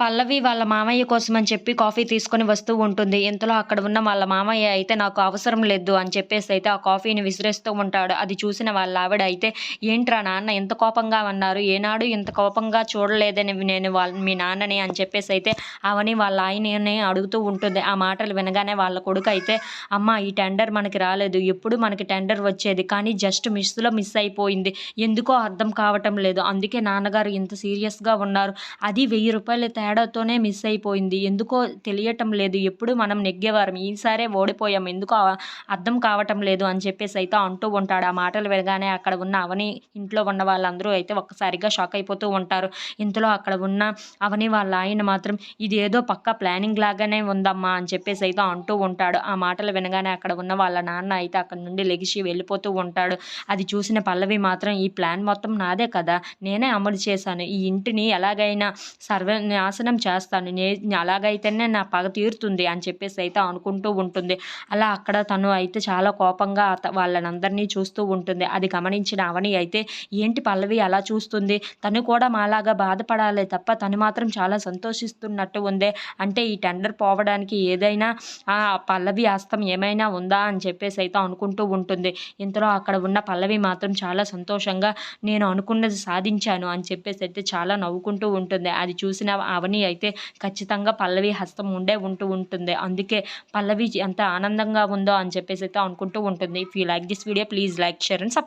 పల్లవి వాళ్ళ మామయ్య కోసం అని చెప్పి కాఫీ తీసుకొని వస్తూ ఉంటుంది. ఇంతలో అక్కడ ఉన్న వాళ్ళ మామయ్య అయితే నాకు అవసరం లేదు అని చెప్పేసి అయితే ఆ కాఫీని విసిరేస్తూ ఉంటాడు. అది చూసిన వాళ్ళ ఆవిడ అయితే ఏంట్రా నాన్న ఎంత కోపంగా ఉన్నారు ఏనాడు ఇంత కోపంగా చూడలేదని నేను వాళ్ళ మీ నాన్నని అని చెప్పేసి అయితే అవని వాళ్ళ ఆయనని అడుగుతూ ఉంటుంది. ఆ మాటలు వినగానే వాళ్ళ కొడుకు అయితే అమ్మ ఈ టెండర్ మనకి రాలేదు. ఎప్పుడు మనకి టెండర్ వచ్చేది? కానీ జస్ట్ మిస్లో మిస్ అయిపోయింది. ఎందుకో అర్థం కావటం లేదు. అందుకే నాన్నగారు ఇంత సీరియస్గా ఉన్నారు. అది వెయ్యి రూపాయల తేడాతోనే మిస్ అయిపోయింది. ఎందుకో తెలియటం లేదు. ఎప్పుడు మనం నెగ్గేవారం. ఈసారే ఓడిపోయాం. ఎందుకో అర్థం కావటం లేదు అని చెప్పేసి అయితే అంటూ ఉంటాడు. ఆ మాటలు వినగానే అక్కడ ఉన్న అవని ఇంట్లో ఉన్న వాళ్ళందరూ అయితే ఒక్కసారిగా షాక్ అయిపోతూ ఉంటారు. ఇంతలో అక్కడ ఉన్న అవని వాళ్ళ ఆయన మాత్రం ఇది ఏదో పక్క ప్లానింగ్ లాగానే ఉందమ్మా అని చెప్పేసి అయితే అంటూ ఉంటాడు. ఆ మాటలు వినగానే అక్కడ ఉన్న వాళ్ళ నాన్న అయితే అక్కడ నుండి లెగిసి వెళ్ళిపోతూ ఉంటాడు. అది చూసిన పల్లవి మాత్రం ఈ ప్లాన్ మొత్తం నాదే కదా. నేనే అమలు చేశాను. ఈ ఇంటిని ఎలాగైనా సర్వనాశనం చేస్తాను. నే అలాగైతేనే నా పగ తీరుతుంది అని చెప్పేసి అయితే అనుకుంటూ ఉంటుంది. అలా అక్కడ తను అయితే చాలా కోపంగా అత- వాళ్ళనందరినీ చూస్తూ ఉంటుంది. అది గమనించిన అవని అయితే ఏంటి పల్లవి అలా చూస్తుంది? తను కూడా మాలాగా బాధపడాలి తప్ప తను మాత్రం చాలా సంతోషిస్తున్నట్టు ఉంది. అంటే ఈ టెండర్ పోవడానికి ఏదైనా ఆ పల్లవి హస్తం ఏమైనా ఉందా? అని చెప్పేసి అయితే అనుకుంటూ ఉంటుంది. ఇంతలో అక్కడ ఉన్న పల్లవి మాత్రం చాలా సంతోషంగా నేను అనుకున్నది సాధించాను అని చెప్పేసి అయితే చాలా నవ్వుకుంటూ ఉంటుంది. అది చూసిన అవని అయితే ఖచ్చితంగా పల్లవి హస్తం ఉండే ఉంటూ ఉంటుంది. అందుకే పల్లవి ఎంత ఆనందంగా ఉందో అని చెప్పేసి అయితే అనుకుంటూ ఉంటుంది. If you like this video please like share and